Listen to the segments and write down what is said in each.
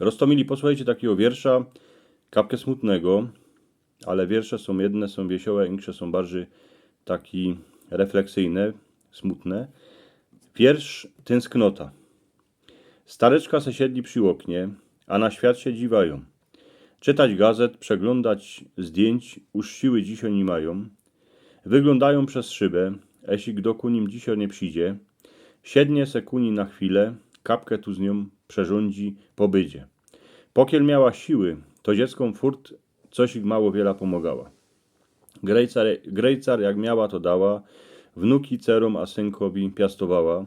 Rostomili, posłuchajcie takiego wiersza, kapkę smutnego, ale wiersze są jedne, są wesołe, inne są bardziej taki refleksyjne, smutne. Wiersz Tęsknota. Stareczka se siedli przy oknie, a na świat się dziwają. Czytać gazet, przeglądać zdjęć, już siły dzisiaj nie mają. Wyglądają przez szybę, esik do kunim dzisiaj nie przyjdzie. Siednie se kuni na chwilę, kapkę tu z nią przerządzi pobydzie. Pokiel miała siły, to dzieckom furt coś mało wiele pomagała. Grejcar, grejcar jak miała to dała, wnuki cerom a synkowi piastowała.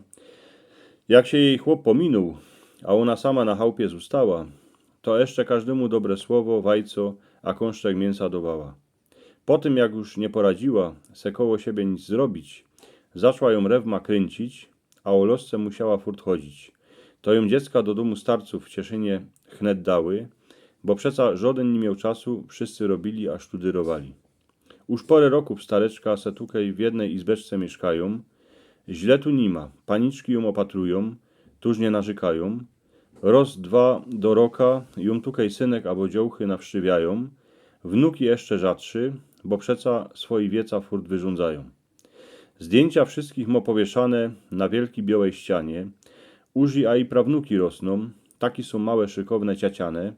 Jak się jej chłop pominął, a ona sama na chałupie została, to jeszcze każdemu dobre słowo, wajco, a kąszczek mięsa dawała. Po tym, jak już nie poradziła se koło siebie nic zrobić, zaczęła ją rewma kręcić, a o losce musiała furt chodzić. To ją dziecka do domu starców w Cieszynie chnet dały, bo przeca żaden nie miał czasu, wszyscy robili, a sztudyrowali. Już porę roków stareczka se tukej w jednej izbeczce mieszkają. Źle tu nie ma, paniczki ją opatrują, tuż nie narzekają. Roz dwa do roka ją tukej synek albo dziołchy nawszczywiają. Wnuki jeszcze rzadszy, bo przeca swoi wieca furt wyrządzają. Zdjęcia wszystkich mo powieszane na wielkiej białej ścianie. Uży, a i prawnuki rosną, taki są małe, szykowne ciaciane.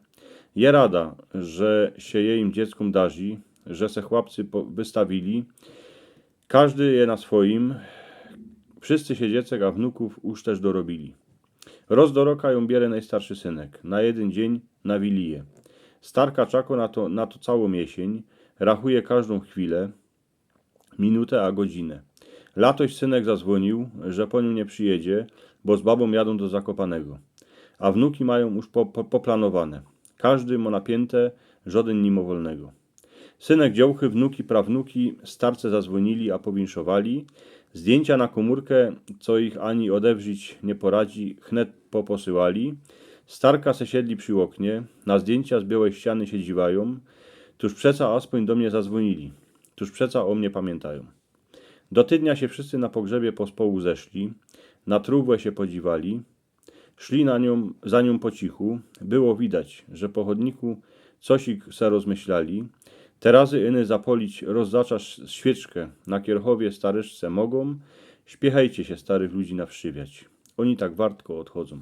Je rada, że się jej dzieckom darzy, że se chłopcy wystawili. Każdy je na swoim. Wszyscy się dziecek, a wnuków już też dorobili. Roz do ją bierze najstarszy synek. Na jeden dzień na wiliję. Starka czako na to, na to całą jesień. Rachuje każdą chwilę, minutę a godzinę. Latoś synek zadzwonił, że po nią nie przyjedzie, bo z babą jadą do Zakopanego. A wnuki mają już po, po, poplanowane. Każdy ma napięte, żaden nimo wolnego. Synek dziołchy, wnuki, prawnuki, starce zadzwonili, a powinszowali. Zdjęcia na komórkę, co ich ani odewrzyć nie poradzi, chnet poposyłali. Starka se siedli przy oknie, na zdjęcia z białej ściany się dziwają. Tuż przeca aspoń do mnie zadzwonili, tuż przeca o mnie pamiętają. Do tydnia się wszyscy na pogrzebie pospołu zeszli, na trubłę się podziwali, szli na nią, za nią po cichu. Było widać, że po chodniku coś ich se rozmyślali. Terazy iny zapolić rozzaczasz świeczkę na kierchowie staryszce mogą. Śpiechajcie się starych ludzi nawszywiać. Oni tak wartko odchodzą.